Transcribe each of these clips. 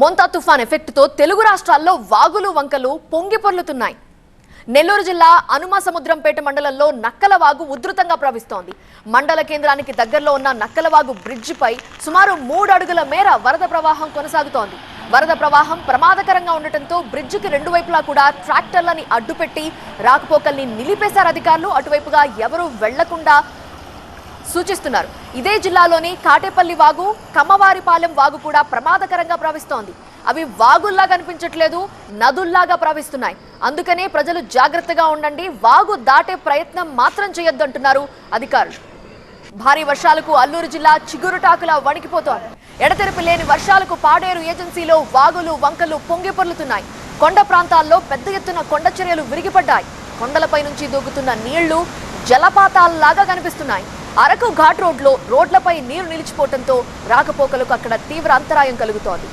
మొంతా తుఫాన్ ఎఫెక్ట్తో తెలుగు రాష్ట్రాల్లో వాగులు వంకలు పొంగి పొర్లుతున్నాయి. నెల్లూరు జిల్లా అనుమ సముద్రంపేట మండలంలో నక్కలవాగు ఉధృతంగా ప్రవహిస్తోంది. మండల కేంద్రానికి దగ్గరలో ఉన్న నక్కలవాగు బ్రిడ్జిపై సుమారు మూడు అడుగుల మేర వరద ప్రవాహం కొనసాగుతోంది. వరద ప్రవాహం ప్రమాదకరంగా ఉండటంతో బ్రిడ్జికి రెండు వైపులా కూడా ట్రాక్టర్లని అడ్డుపెట్టి రాకపోకల్ని నిలిపేశారు అధికారులు. అటువైపుగా ఎవరూ వెళ్ళకుండా సూచిస్తున్నారు. ఇదే జిల్లాలోని కాటేపల్లి వాగు కమ్మవారిపాలెం వాగు కూడా ప్రమాదకరంగా ప్రవహిస్తోంది. అవి వాగుల్లా కనిపించట్లేదు నదుల్లాగా ప్రవహిస్తున్నాయి. అందుకనే ప్రజలు జాగ్రత్తగా ఉండండి వాగు దాటే ప్రయత్నం మాత్రం చేయొద్దంటున్నారు అధికారులు. భారీ వర్షాలకు అల్లూరు జిల్లా చిగురుటాకులా వణికిపోతోంది. ఎడతెరిపి లేని వర్షాలకు పాడేరు ఏజెన్సీలో వాగులు వంకలు పొంగిపొర్లుతున్నాయి కొండ ప్రాంతాల్లో పెద్ద ఎత్తున కొండ చర్యలు విరిగిపడ్డాయి. కొండలపై నుంచి దూకుతున్న నీళ్ళు జలపాతాల్లాగా కనిపిస్తున్నాయి. అరకు ఘాట్ రోడ్లో రోడ్లపై నీరు నిలిచిపోవడంతో రాకపోకలకు అక్కడ తీవ్ర అంతరాయం కలుగుతోంది.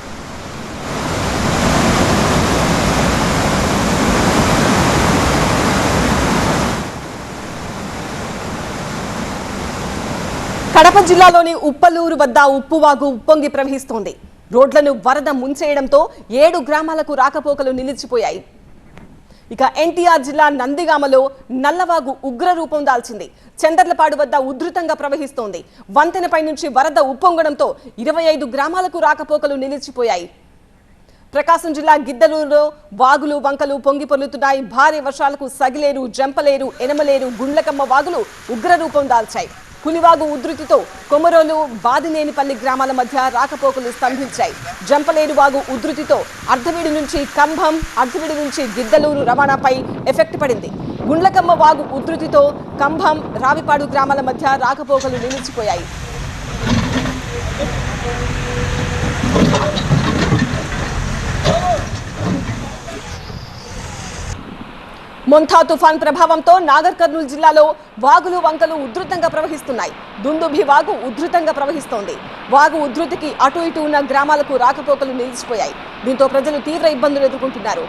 కడప జిల్లాలోని ఉప్పలూరు వద్ద ఉప్పువాగు ఉప్పొంగి ప్రవహిస్తోంది. రోడ్లను వరద ముంచేయడంతో ఏడు గ్రామాలకు రాకపోకలు నిలిచిపోయాయి. ఇక ఎన్టీఆర్ జిల్లా నందిగామలో నల్లవాగు ఉగ్ర రూపం దాల్చింది. చందర్లపాడు వద్ద ఉధృతంగా ప్రవహిస్తోంది. వంతెనపై నుంచి వరద ఉప్పొంగడంతో ఇరవై ఐదు గ్రామాలకు రాకపోకలు నిలిచిపోయాయి. ప్రకాశం జిల్లా గిద్దలూరులో వాగులు వంకలు పొంగి పొర్లుతున్నాయి. భారీ వర్షాలకు సగిలేరు జంపలేరు ఎనమలేరు గుండ్లకమ్మ వాగులు ఉగ్ర రూపం దాల్చాయి. పులివాగు ఉధృతితో కొమరోలు బాదినేనిపల్లి గ్రామాల మధ్య రాకపోకలు స్తంభించాయి. జంపలేరు వాగు ఉధృతితో అర్ధవీడి నుంచి కంభం అర్ధవీడి నుంచి గిద్దలూరు రవాణాపై ఎఫెక్ట్ పడింది. గుండ్లకమ్మ వాగు ఉధృతితో కంభం రావిపాడు గ్రామాల మధ్య రాకపోకలు నిలిచిపోయాయి. మొంథా తుఫాన్ ప్రభావంతో నాగర్ కర్నూలు జిల్లాలో వాగులు వంకలు ఉధృతంగా ప్రవహిస్తున్నాయి. దుందుభి వాగు ఉధృతంగా ప్రవహిస్తోంది. వాగు ఉధృతికి అటు ఇటు ఉన్న గ్రామాలకు రాకపోకలు నిలిచిపోయాయి. దీంతో ప్రజలు తీవ్ర ఇబ్బందులు ఎదుర్కొంటున్నారు.